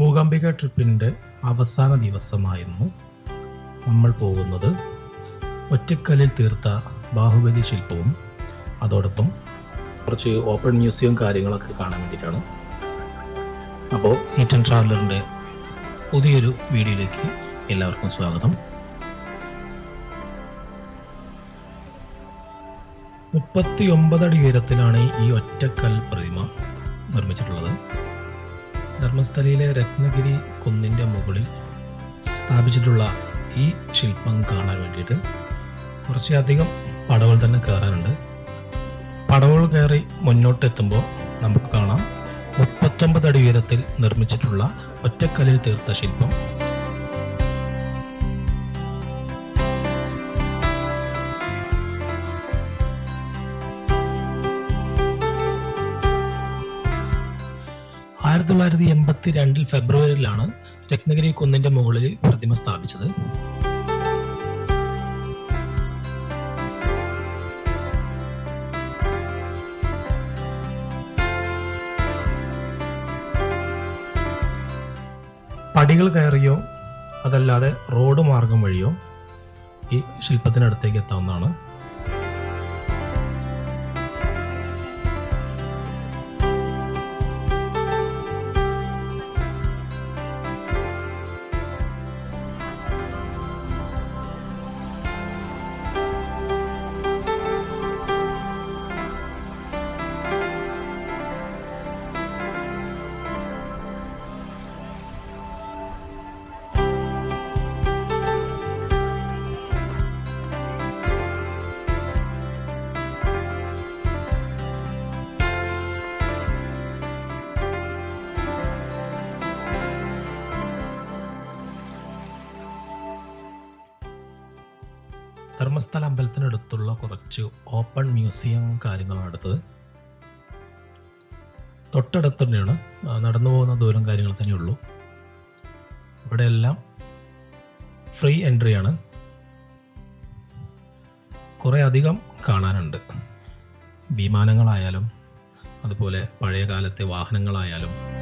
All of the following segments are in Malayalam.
മൂകാംബിക ട്രിപ്പിന്റെ അവസാന ദിവസമായിരുന്നു നമ്മൾ പോകുന്നത് ഒറ്റക്കല്ലിൽ തീർത്ത ബാഹുബലി ശില്പവും അതോടൊപ്പം കുറച്ച് ഓപ്പൺ മ്യൂസിയം കാര്യങ്ങളൊക്കെ കാണാൻ വേണ്ടിയിട്ടാണ്. അപ്പോൾ ഈറ്റൻ ട്രാവലറിന്റെ പുതിയൊരു വീഡിയോയിലേക്ക് എല്ലാവർക്കും സ്വാഗതം. മുപ്പത്തി ഒമ്പത് അടി ഉയരത്തിലാണ് ഈ ഒറ്റക്കൽ പ്രതിമ നിർമ്മിച്ചിട്ടുള്ളത്. ധർമ്മസ്ഥലയിലെ രത്നഗിരി കുന്നിന്റെ മുകളിൽ സ്ഥാപിച്ചിട്ടുള്ള ഈ ശില്പം കാണാൻ വേണ്ടിയിട്ട് കുറച്ചധികം പടവുകൾ തന്നെ കയറാനുണ്ട്. പടവുകൾ കയറി മുന്നോട്ടെത്തുമ്പോൾ നമുക്ക് കാണാം മുപ്പത്തൊമ്പത് അടി ഉയരത്തിൽ നിർമ്മിച്ചിട്ടുള്ള ഒറ്റക്കല്ലിൽ തീർത്ത ശില്പം. ആയിരത്തി തൊള്ളായിരത്തി എൺപത്തി രണ്ടിൽ ഫെബ്രുവരിയിലാണ് രത്നഗിരി കുന്നിന്റെ മുകളിൽ പ്രതിമ സ്ഥാപിച്ചത്. പടികൾ കയറിയോ അതല്ലാതെ റോഡ് മാർഗം വഴിയോ ഈ ശില്പത്തിനടുത്തേക്ക് എത്താവുന്നതാണ്. ധർമ്മസ്ഥല അമ്പലത്തിനടുത്തുള്ള കുറച്ച് ഓപ്പൺ മ്യൂസിയം കാര്യങ്ങളാണ് അടുത്തത്. തൊട്ടടുത്ത് തന്നെയാണ് നടന്നു പോകുന്ന ദൂരം കാര്യങ്ങൾ തന്നെയുള്ളൂ. ഇവിടെയെല്ലാം ഫ്രീ എൻട്രിയാണ് കുറേ അധികം കാണാനുണ്ട്. വിമാനങ്ങളായാലും അതുപോലെ പഴയ കാലത്തെ വാഹനങ്ങളായാലും.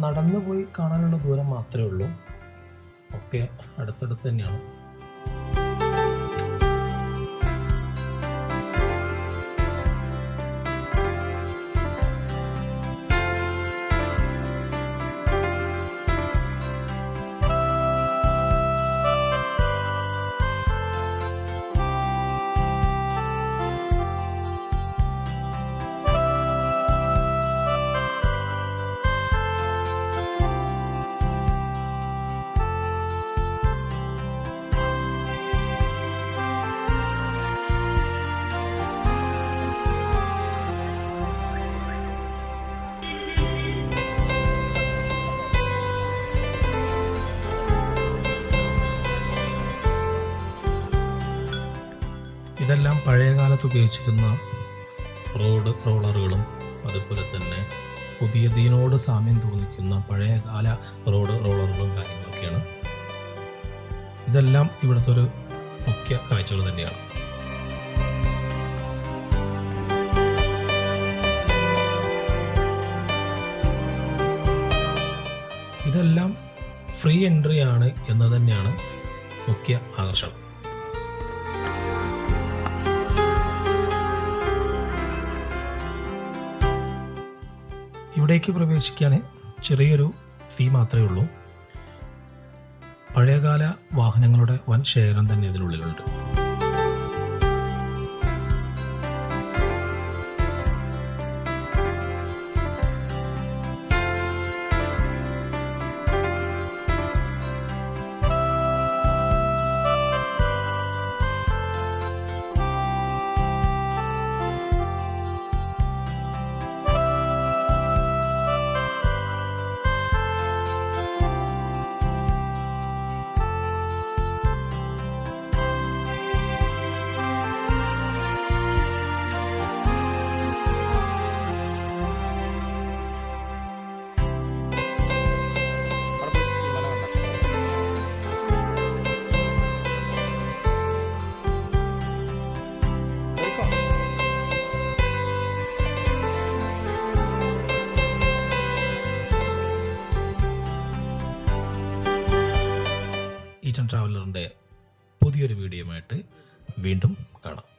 നടന്നു പോയി കാണാനുള്ള ദൂരം മാത്രമേ ഉള്ളൂ. ഒക്കെ അടുത്തടുത്ത് തന്നെയാണ്. ഇതെല്ലാം പഴയ കാലത്ത് ഉപയോഗിച്ചിരുന്ന റോഡ് റോളറുകളും അതുപോലെ തന്നെ പുതിയതിനോട് സാമ്യം തോന്നിക്കുന്ന പഴയ കാല റോഡ് റോളറുകളും കാര്യങ്ങളൊക്കെയാണ്. ഇതെല്ലാം ഇവിടുത്തെ ഒരു മുഖ്യ കാഴ്ചകൾ തന്നെയാണ്. ഇതെല്ലാം ഫ്രീ എൻട്രി ആണ് എന്ന് തന്നെയാണ് മുഖ്യ ആകർഷണം. ഇവിടേക്ക് പ്രവേശിക്കാൻ ചെറിയൊരു ഫീ മാത്രമേ ഉള്ളൂ. പഴയകാല വാഹനങ്ങളുടെ വൻ ശേഖരം തന്നെ ഇതിനുള്ളിലുണ്ട്. ട്രാവലറിന്റെ പുതിയൊരു വീഡിയോയുമായിട്ട് വീണ്ടും കാണാം.